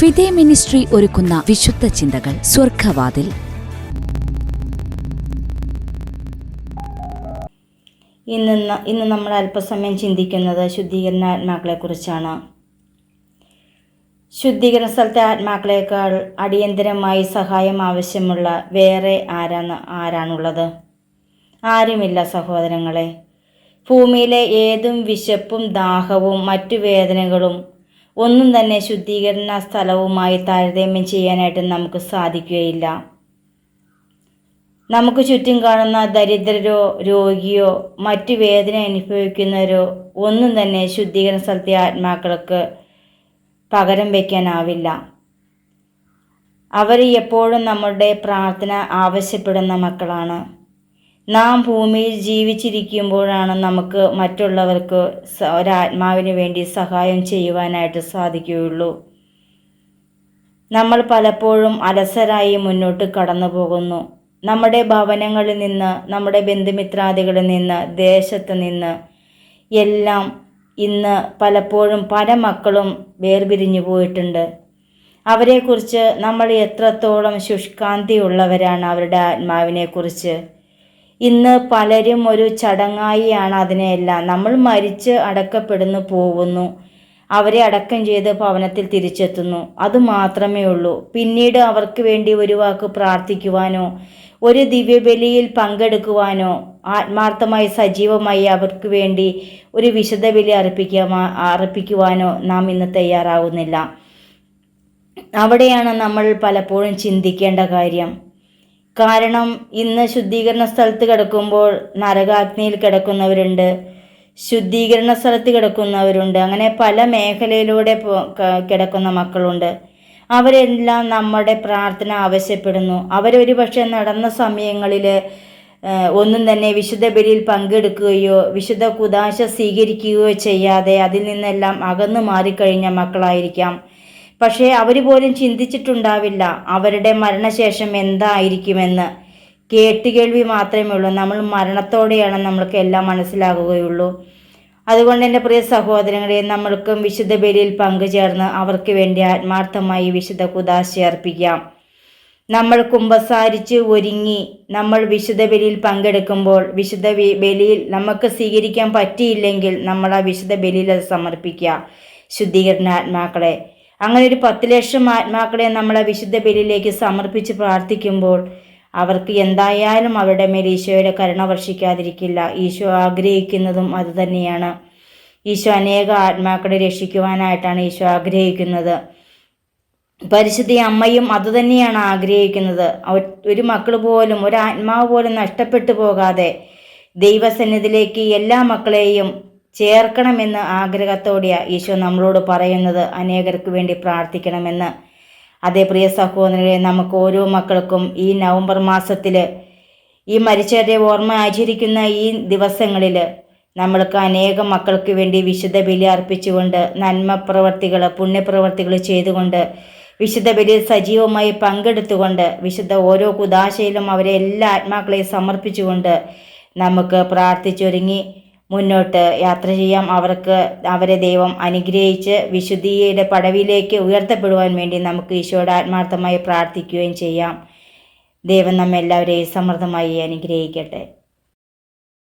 ഫിദെ ministry ഒരുക്കുന്ന വിശുദ്ധ ചിന്തകൾ സ്വർഗവാതിൽ ഇന്ന് ഇന്ന് നമ്മൾ അല്പസമയം ചിന്തിക്കുന്നത് ശുദ്ധീകരണ ആത്മാക്കളെക്കുറിച്ചാണ്. ശുദ്ധീകരണ സ്ഥലത്തെ ആത്മാക്കളെക്കാൾ അടിയന്തരമായി സഹായം ആവശ്യമുള്ള വേറെ ആരാണ് ആരാണുള്ളത്? ആരുമില്ല സഹോദരങ്ങളെ. ഭൂമിയിലെ ഏതും വിശപ്പും ദാഹവും മറ്റു വേദനകളും ഒന്നും തന്നെ ശുദ്ധീകരണ സ്ഥലവുമായി താരതമ്യം ചെയ്യാനായിട്ട് നമുക്ക് സാധിക്കുകയില്ല. നമുക്ക് ചുറ്റും കാണുന്ന ദരിദ്രരോ രോഗിയോ മറ്റു വേദന അനുഭവിക്കുന്നവരോ ഒന്നും തന്നെ ശുദ്ധീകരണ സ്ഥലത്തെ ആത്മാക്കൾക്ക് പകരം വയ്ക്കാനാവില്ല അവർ എപ്പോഴും നമ്മളുടെ പ്രാർത്ഥന ആവശ്യപ്പെടുന്ന മക്കളാണ്. നാം ഭൂമിയിൽ ജീവിച്ചിരിക്കുമ്പോഴാണ് നമുക്ക് മറ്റുള്ളവർക്ക് ഒരാത്മാവിന് വേണ്ടി സഹായം ചെയ്യുവാനായിട്ട് സാധിക്കുകയുള്ളൂ. നമ്മൾ പലപ്പോഴും അലസരായി മുന്നോട്ട് കടന്നു പോകുന്നു നമ്മുടെ ഭവനങ്ങളിൽ നിന്ന് നമ്മുടെ ബന്ധുമിത്രാദികളിൽ നിന്ന് ദേശത്ത് നിന്ന് എല്ലാം ഇന്ന് പലപ്പോഴും പല മക്കളും വേർപിരിഞ്ഞു പോയിട്ടുണ്ട്. അവരെക്കുറിച്ച് നമ്മൾ എത്രത്തോളം ശുഷ്കാന്തിയുള്ളവരാണ് അവരുടെ ആത്മാവിനെക്കുറിച്ച്. ഇന്ന് പലരും ഒരു ചടങ്ങായിയാണ് അതിനെയെല്ലാം. നമ്മൾ മരിച്ച് അടക്കപ്പെടുന്നു പോകുന്നു അവരെ അടക്കം ചെയ്ത് ഭവനത്തിൽ തിരിച്ചെത്തുന്നു. അത് മാത്രമേ ഉള്ളൂ. പിന്നീട് അവർക്ക് വേണ്ടി ഒരു വാക്ക് പ്രാർത്ഥിക്കുവാനോ ഒരു ദിവ്യബലിയിൽ പങ്കെടുക്കുവാനോ ആത്മാർത്ഥമായി സജീവമായി അവർക്ക് വേണ്ടി ഒരു വിശുദ്ധ ബലി അർപ്പിക്കുവാ അർപ്പിക്കുവാനോ നാം ഇന്ന് തയ്യാറാവുന്നില്ല. അവിടെയാണ് നമ്മൾ പലപ്പോഴും ചിന്തിക്കേണ്ട കാര്യം. കാരണം ഇന്ന് ശുദ്ധീകരണ സ്ഥലത്ത് കിടക്കുമ്പോൾ നരകാഗ്നിയിൽ കിടക്കുന്നവരുണ്ട് ശുദ്ധീകരണ സ്ഥലത്ത് കിടക്കുന്നവരുണ്ട് അങ്ങനെ പല മേഖലയിലൂടെ കിടക്കുന്ന മക്കളുണ്ട്. അവരെല്ലാം നമ്മുടെ പ്രാർത്ഥന ആവശ്യപ്പെടുന്നു. അവരൊരു പക്ഷെ നടന്ന സമയങ്ങളിൽ ഒന്നും തന്നെ വിശുദ്ധ ബലിയിൽ പങ്കെടുക്കുകയോ വിശുദ്ധ കുദാശ സ്വീകരിക്കുകയോ ചെയ്യാതെ അതിൽ നിന്നെല്ലാം അകന്നു മാറിക്കഴിഞ്ഞ മക്കളായിരിക്കാം. പക്ഷേ അവർ പോലും ചിന്തിച്ചിട്ടുണ്ടാവില്ല അവരുടെ മരണശേഷം എന്തായിരിക്കുമെന്ന്. കേട്ടുകേൾവി മാത്രമേ ഉള്ളൂ. നമ്മൾ മരണത്തോടെയാണ് നമ്മൾക്ക് എല്ലാം മനസ്സിലാകുകയുള്ളൂ. അതുകൊണ്ട് എന്റെ പ്രിയ സഹോദരങ്ങളെ നമ്മൾക്കും വിശുദ്ധ ബലിയിൽ പങ്കുചേർന്ന് അവർക്ക് വേണ്ടി ആത്മാർത്ഥമായി വിശുദ്ധ കുദാശ അർപ്പിക്കാം. നമ്മൾ കുമ്പസാരിച്ച് ഒരുങ്ങി നമ്മൾ വിശുദ്ധ ബലിയിൽ പങ്കെടുക്കുമ്പോൾ വിശുദ്ധ ബലിയിൽ നമുക്ക് സ്വീകരിക്കാൻ പറ്റിയില്ലെങ്കിൽ നമ്മൾ ആ വിശുദ്ധ ബലിയിൽ അത് സമർപ്പിക്കുക. ശുദ്ധീകരണ ആത്മാക്കളെ അങ്ങനെ ഒരു പത്ത് ലക്ഷം ആത്മാക്കളെ നമ്മൾ ആ വിശുദ്ധ ബലിയിലേക്ക് സമർപ്പിച്ച് പ്രാർത്ഥിക്കുമ്പോൾ അവർക്ക് എന്തായാലും അവരുടെ മേൽ ഈശോയുടെ കരുണ വർഷിക്കാതിരിക്കില്ല. ഈശോ ആഗ്രഹിക്കുന്നതും അതുതന്നെയാണ് ഈശോ അനേക ആത്മാക്കളെ രക്ഷിക്കുവാനായിട്ടാണ് ഈശോ ആഗ്രഹിക്കുന്നത്. പരിശുദ്ധി അമ്മയും അതുതന്നെയാണ് ആഗ്രഹിക്കുന്നത്. ഒരു മക്കൾ പോലും ഒരു ആത്മാവ് പോലും നഷ്ടപ്പെട്ടു പോകാതെ ദൈവസന്നിധിയിലേക്ക് എല്ലാ മക്കളെയും ചേർക്കണമെന്ന് ആഗ്രഹത്തോടെയാണ് ഈശോ നമ്മളോട് പറയുന്നത്. അനേകർക്ക് വേണ്ടി പ്രാർത്ഥിക്കണമെന്ന്. അതേ പ്രിയ സഹോദരങ്ങളെ നമുക്ക് ഓരോ മക്കൾക്കും ഈ നവംബർ മാസത്തിൽ ഈ മരിച്ചവരുടെ ഓർമ്മ ആചരിക്കുന്ന ഈ ദിവസങ്ങളിൽ നമ്മൾക്ക് അനേകം മക്കൾക്ക് വേണ്ടി വിശുദ്ധ ബലി അർപ്പിച്ചുകൊണ്ട് നന്മ പ്രവർത്തികൾ പുണ്യപ്രവർത്തികൾ ചെയ്തുകൊണ്ട് വിശുദ്ധ ബലി സജീവമായി പങ്കെടുത്തുകൊണ്ട് വിശുദ്ധ ഓരോ കുദാശയിലും അവരെ എല്ലാ ആത്മാക്കളെയും സമർപ്പിച്ചുകൊണ്ട് നമുക്ക് പ്രാർത്ഥിച്ചൊരുങ്ങി. മുന്നോട്ട് യാത്ര ചെയ്യാം. അവർക്ക് അവരെ ദൈവം അനുഗ്രഹിച്ച് വിശുദ്ധിയുടെ പടവിലേക്ക് ഉയർത്തപ്പെടുവാൻ വേണ്ടി നമുക്ക് ഈശോയുടെ ആത്മാർത്ഥമായി പ്രാർത്ഥിക്കുകയും ചെയ്യാം. ദൈവം നമ്മെല്ലാവരെയും സമൃദ്ധമായി അനുഗ്രഹിക്കട്ടെ.